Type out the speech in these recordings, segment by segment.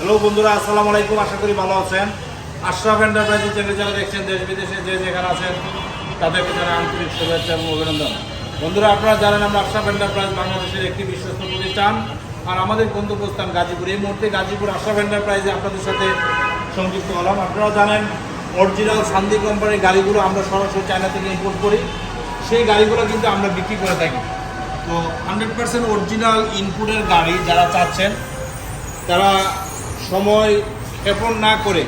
Hello বন্ধুরা, আসসালামু আলাইকুম। আশা করি ভালো আছেন। আশরাফ এন্টারপ্রাইজের চ্যানেল যারা দেখছেন দেশ বিদেশে যে যেখানে আছেন, তাদেরকে জানাই আন্তরিক শুভেচ্ছা এবং অভিনন্দন। বন্ধুরা, আপনারা জানেন আমরা আশরাফ এন্টারপ্রাইজ বাংলাদেশের একটি বিশ্বস্ত প্রতিষ্ঠান আর আমাদের গন্তব্যস্থান গাজীপুর। এই মুহূর্তে গাজীপুর আশরাফ এন্টারপ্রাইজে আপনাদের সাথে সংযুক্ত হলাম। আপনারা জানেন অরিজিনাল সান্দি কোম্পানির গাড়িগুলো আমরা সরাসরি চায়না থেকে ইম্পোর্ট করি। সেই গাড়িগুলো কিন্তু আমরা বিক্রি করে থাকি। তো হান্ড্রেড পার্সেন্ট অরিজিনাল ইনপুটের গাড়ি যারা চাচ্ছেন, তারা সময় ক্ষেপণ না করে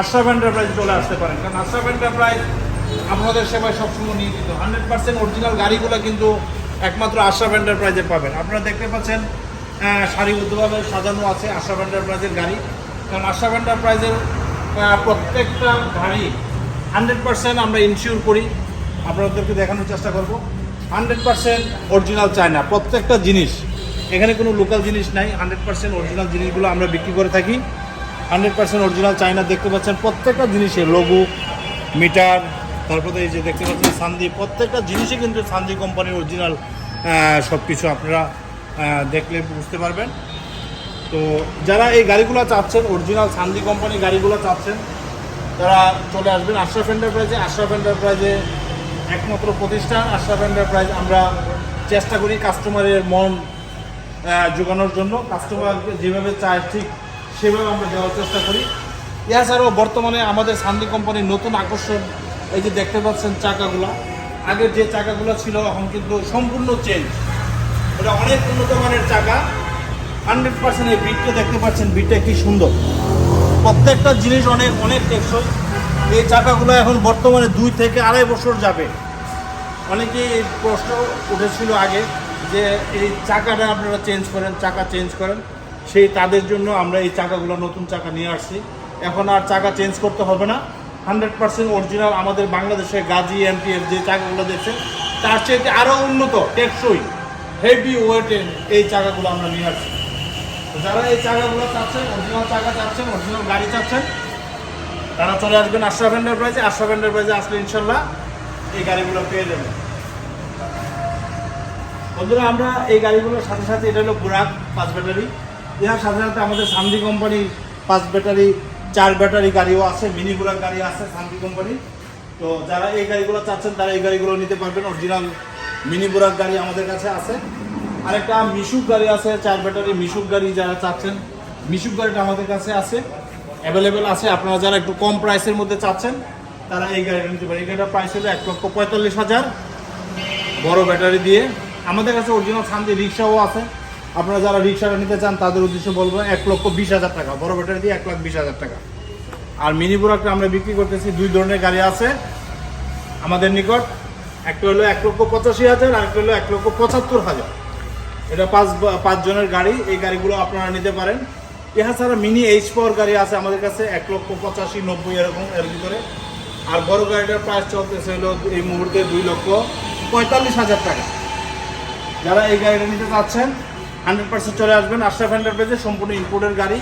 আশরাফ এন্টারপ্রাইজ চলে আসতে পারেন। কারণ আশরাফ এন্টারপ্রাইজ আপনাদের সেবায় সবসময় নিয়োজিত। হান্ড্রেড পার্সেন্ট অরিজিনাল গাড়িগুলো কিন্তু একমাত্র আশরাফ এন্টারপ্রাইজে পাবেন। আপনারা দেখতে পাচ্ছেন সারিবদ্ধভাবে সাজানো আছে আশরাফ এন্টারপ্রাইজের গাড়ি। কারণ আশরাফ এন্টারপ্রাইজের প্রত্যেকটা গাড়ি হান্ড্রেড পার্সেন্ট আমরা ইনশিওর করি। আপনাদেরকে দেখানোর চেষ্টা করব। হান্ড্রেড পার্সেন্ট অরিজিনাল চায় না প্রত্যেকটা জিনিস এখানে কোনো লোকাল জিনিস নাই হান্ড্রেড পার্সেন্ট অরিজিনাল জিনিসগুলো আমরা বিক্রি করে থাকি। হান্ড্রেড পার্সেন্ট অরিজিনাল চায়না দেখতে পাচ্ছেন, প্রত্যেকটা জিনিসে লঘু মিটার তারপরে এই যে দেখতে পাচ্ছেন সান্দি প্রত্যেকটা জিনিসই কিন্তু সান্দি কোম্পানির অরিজিনাল সব কিছু আপনারা দেখলে বুঝতে পারবেন। তো যারা এই গাড়িগুলো চাচ্ছেন অরিজিনাল সান্দি কোম্পানির গাড়িগুলো চাচ্ছেন, তারা চলে আসবেন আশরাফ এন্টারপ্রাইজে আশরাফ এন্টারপ্রাইজে একমাত্র প্রতিষ্ঠান। আশরাফ এন্টারপ্রাইজ আমরা চেষ্টা করি কাস্টমারের মন আহ, জোগানোর জন্য কাস্টমার যেভাবে চায় ঠিক সেভাবে আমরা দেওয়ার চেষ্টা করি। এছাড়াও বর্তমানে আমাদের সান্দি কোম্পানির নতুন আকর্ষণ এই যে দেখতে পাচ্ছেন চাকাগুলো আগের যে চাকাগুলো ছিল এখন কিন্তু সম্পূর্ণ চেঞ্জ এটা অনেক উন্নত মানের চাকা হান্ড্রেড পার্সেন্ট এই বিটটা দেখতে পাচ্ছেন বিটটা কি সুন্দর। প্রত্যেকটা জিনিস অনেক অনেক টেকসই। এই চাকাগুলো এখন বর্তমানে দুই থেকে আড়াই বছর যাবে। অনেকেই প্রশ্ন উঠেছিল আগে যে এই চাকাটা আপনারা চেঞ্জ করেন, চাকা চেঞ্জ করেন, সেই তাদের জন্য আমরা এই চাকাগুলো নতুন চাকা নিয়ে আসছি। এখন আর চাকা চেঞ্জ করতে হবে না। হান্ড্রেড পার্সেন্ট অরিজিনাল আমাদের বাংলাদেশে গাজী, এমটিএফ যে চাকাগুলো দেখছেন, তার চেয়ে আরও উন্নত, টেকসই হেভি ওয়েটের এই চাকাগুলো আমরা নিয়ে আসছি। যারা এই চাকাগুলো চাচ্ছেন, অরিজিনাল চাকা চাচ্ছেন, অরিজিনাল গাড়ি চাচ্ছেন, তারা চলে আসবেন আশরাফ এন্টারপ্রাইজে আশরাফ এন্টারপ্রাইজে আসলে ইনশাল্লাহ এই গাড়িগুলো পেয়ে যাবেন। বন্ধুরা, আমরা এই গাড়িগুলোর সাথে সাথে এটা হলো বুরাক পাঁচ ব্যাটারি। ইহার সাথে সাথে আমাদের সান্দি কোম্পানির পাঁচ ব্যাটারি, চার ব্যাটারি গাড়িও আছে মিনি বুরাক গাড়ি আছে সান্দি কোম্পানি তো যারা এই গাড়িগুলো চাচ্ছেন, তারা এই গাড়িগুলো নিতে পারবেন। অরিজিনাল মিনি বুরাক গাড়ি আমাদের কাছে আছে। আরেকটা মিশুক গাড়ি আছে, চার ব্যাটারি মিশুক গাড়ি যারা চাচ্ছেন মিশুক গাড়িটা আমাদের কাছে আছে অ্যাভেলেবেল আছে। আপনারা যারা একটু কম প্রাইসের মধ্যে চাচ্ছেন, তারা এই গাড়িটা নিতে পারেন। এই গাড়িটার প্রাইস হলো এক লক্ষ পঁয়তাল্লিশ হাজার। বড় ব্যাটারি দিয়ে আমাদের কাছে অরিজিনাল শান্তি রিক্সাও আছে। আপনারা যারা রিক্সাটা নিতে চান, তাদের উদ্দেশ্যে বলব এক লক্ষ বিশ হাজার টাকা। বড় ব্যাটারি দিয়ে এক লাখ বিশ হাজার টাকা। আর মিনি বুরাকটা আমরা বিক্রি করতেছি, দুই ধরনের গাড়ি আছে আমাদের নিকট। একটা হলো এক লক্ষ পঁচাশি হাজার, আর একটা হলো এক লক্ষ পঁচাত্তর হাজার। এটা পাঁচ বা- পাঁচ গাড়ি। এই গাড়িগুলো আপনারা নিতে পারেন। এছাড়া মিনি এইচ পাওয়ার গাড়ি আছে আমাদের কাছে, এক লক্ষ পঁচাশি, নব্বই এরকম, এর ভিতরে। আর বড় গাড়িটার প্রাইস চলতেছে হলো এই মুহূর্তে দুই লক্ষ পঁয়তাল্লিশ হাজার টাকা। যারা এই গাড়িটা নিতে চাচ্ছেন হান্ড্রেড পার্সেন্ট চলে আসবেন আশরাফ এন্টারপ্রাইজে সম্পূর্ণ ইম্পোর্টের গাড়ি।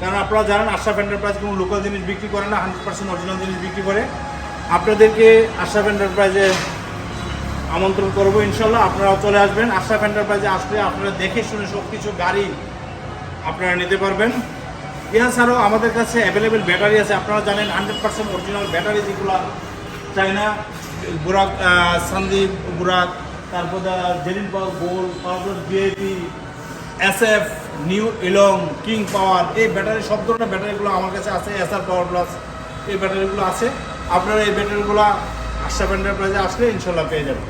কারণ আপনারা জানেন আশরাফ এন্টারপ্রাইজ কোনো লোকাল জিনিস বিক্রি করে না হান্ড্রেড পার্সেন্ট অরিজিনাল জিনিস বিক্রি করে। আপনাদেরকে আশরাফ এন্টারপ্রাইজে আমন্ত্রণ করব ইনশাল্লাহ আপনারাও চলে আসবেন। আশরাফ এন্টারপ্রাইজে আসলে আপনারা দেখে শুনে সব কিছু গাড়ি আপনারা নিতে পারবেন। এছাড়াও আমাদের কাছে অ্যাভেলেবেল ব্যাটারি আছে, আপনারা জানেন হান্ড্রেড পার্সেন্ট অরিজিনাল ব্যাটারি যেগুলো চায়না, বুরাক সন্দীপ, বুরাক তারপর জেরিন পাওয়ার গোল তারপর B A P S F new ইলং king power, এই ব্যাটারি, সব ধরনের ব্যাটারিগুলো আমার কাছে আছে এস আর পাওয়ার প্লাস, এই ব্যাটারিগুলো আছে। আপনারা এই ব্যাটারিগুলো আশরাফ এন্টারপ্রাইজে আসলে ইনশাল্লাহ পেয়ে যাবেন।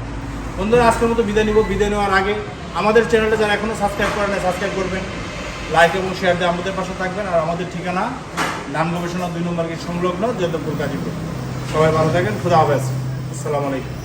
বন্ধুরা, আজকের মতো বিদায় নিব। বিদায় নেওয়ার আগে আমাদের চ্যানেলটা যারা এখনও সাবস্ক্রাইব করেন সাবস্ক্রাইব করবেন। লাইক এবং শেয়ার দিয়ে আমাদের পাশে থাকবেন। আর আমাদের ঠিকানা, নাম গবেষণা দুই নম্বর সংলগ্ন, জয়দেবপুর গাজীপুর। সবাই ভালো থাকেন। খুদা হাফেজ। আসসালামু আলাইকুম।